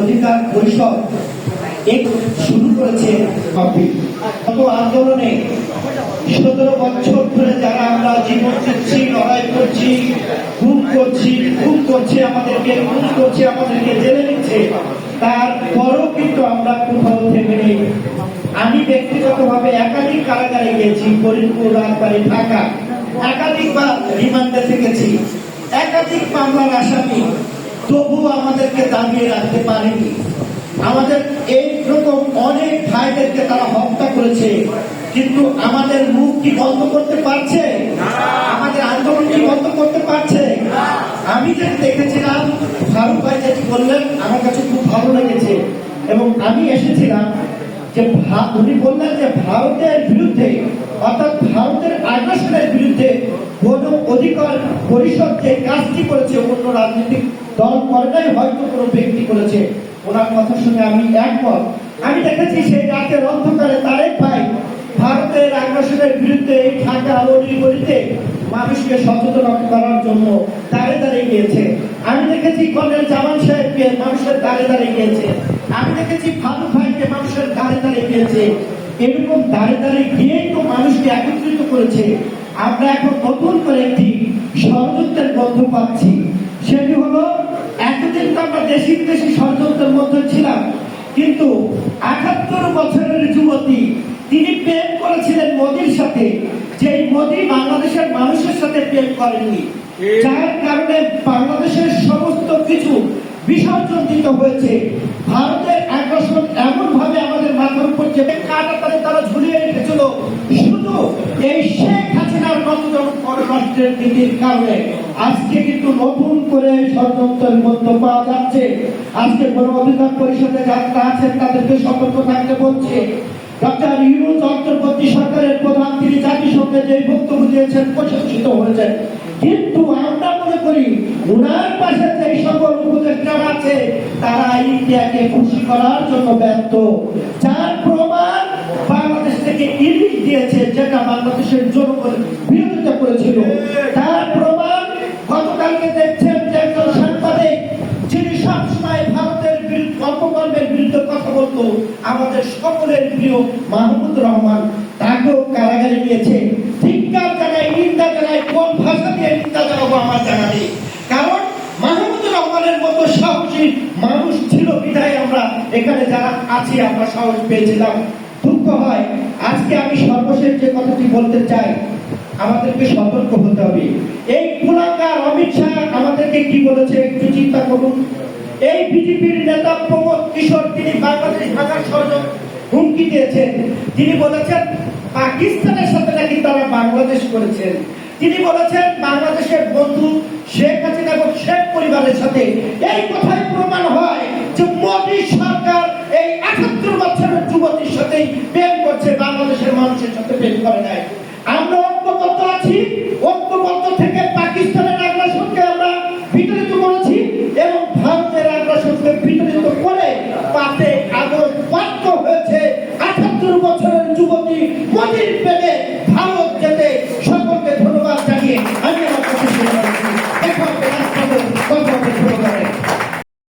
অধিকার পরিষদ এক শুরু করেছে কপি। কত আন্দোলনে সতেরো বছর ধরে যারা আমরা জীবন দিচ্ছি, লড়াই করছি, খুন করছি, খুন করছে আমাদেরকে, খুন করছে আমাদেরকে জেলে নিচ্ছে তারপরও কিন্তু আমরা কোথাও থেকে নেই। আমি ব্যক্তিগতভাবে একাধিক কারাগারে গেছি, ফরিদপুর, রাজবাড়ি, ঢাকা। একাধিকবার রিমান্ডে থেকেছি। একাধিক মামলার আসামি তবুও আমাদেরকে দাবিয়ে রাখতে পারেনি। আমাদের এই রকম অনেক ভাইদেরকে তারা হত্যা করেছে কিন্তু আমাদের মুখ কি বন্ধ করতে পারছে? আমাদের আন্দোলন কি বন্ধ করতে পারছে? আমি যেটা দেখেছিলাম ফারুক ভাই যেটি বললেন আমার কাছে খুব ভালো লেগেছে। এবং আমি এসেছিলাম যে উনি বললেন যে ভারতের বিরুদ্ধে অর্থাৎ ভারতের আগ্রাসনের বিরুদ্ধে কোন অধিকার পরিষদ যে কাজটি অন্য রাজনৈতিক দল করে নাই, হয়তো কোনো ব্যক্তি করেছে। ওনার কথা শুনে আমি একমত। আমি দেখেছি সেই রাতের অন্ধকারে তারেক ভাই ভারতের আগ্রাসনের বিরুদ্ধে এই ঢাকা অলিগলিতে মানুষকে সচেতন করার জন্য দাঁড়ে দাঁড়িয়ে গিয়েছে। আমি দেখেছি কর্নেল জামান সাহেবকে মানুষের দাঁড়ে দাঁড়িয়ে গিয়েছে। আমি দেখেছি ফারুক ভাইকে মানুষের দাঁড়ে দাঁড়িয়ে গিয়েছে। এরকম দাঁড়ে দাঁড়িয়ে গিয়েই তো মানুষকে একত্রিত করেছে। আমরা এখন নতুন করে একটি ষড়যন্ত্রের গন্ধ পাচ্ছি। সেটি হলো, এতদিন তো আমরা দেশি বিদেশি ষড়যন্ত্রের মধ্যে ছিলাম, কিন্তু আটাত্তর বছরের যুবতী, তিনি প্রেম করেছিলেন মোদির সাথে যে মোদি বাংলাদেশের মানুষের সাথে প্রেম করেননি। যার কারণে বাংলাদেশের সমস্ত কিছু বিসর্জন দিতে হয়েছে। ভারতের আগ্রাসন এমন ভাবে আমাদের মাথার উপর চেপে পররাষ্ট্রের নীতির কারণে আজকে কিন্তু নতুন করে ষড়যন্ত্রের মধ্যে পাওয়া যাচ্ছে। আজকে পরিষদে যারা আছেন, তাদেরকে সতর্ক থাকতে বলছে। ডক্টর সরকারের প্রধান, তিনি জাতিসংঘে যে বক্তব্য দিয়েছেন, প্রশংসিত কিন্তু আমরা মনে করি, উনার পাশে যে সকল উপদেষ্টারা আছে, তারা ইন্ডিয়াকে খুশি করার জন্য ব্যর্থ। যার থেকে ইলিশ দিয়েছে যেটা বাংলাদেশের জনগণ বিরোধিতা করেছিল। তার প্রমাণ গতকালকে দেখছেন যে একজন সাংবাদিক, যিনি সবসময় ভারতের অপকর্মের বিরুদ্ধে কথা বলতো, আমাদের সকলের প্রিয় মাহমুদ রহমান। তাকেও কারাগারে নিয়েছে। ধিক্কার জানাই নিন্দা জানাই কোন ভাষা দিয়ে নিন্দা জানাব আমার জানা নেই। কারণ মাহমুদ রহমানের মতো সাহসী মানুষ ছিল বিধায় আমরা এখানে যারা আছি, আমরা সাহস পেয়েছিলাম। দুঃখ হয় আজকে আমি সর্বশেষ যে কথাটি বলতে চাই, আমাদেরকে সতর্ক হতে হবে। এই কুলাঙ্গার অমিত শাহ আমাদেরকে কি বলেছে একটু চিন্তা করুন। এই বিজেপির নেতা প্রমোদ কিশোর, তিনি বাংলাদেশ ভাষার ষড়যন্ত্র হুমকি দিয়েছেন। তিনি বলেছেন, পাকিস্তানের সাথে নাকি তারা বাংলাদেশ করেছেন। তিনি বলেছেন, বাংলাদেশের বন্ধু শেখ হাসিনা এবং শেখ পরিবারের সাথে। এই কথাই প্রমাণ হয় যে মোদী সরকার প্রেম করছে বাংলাদেশের মানুষের সাথে প্রেম করে নাই। আমরা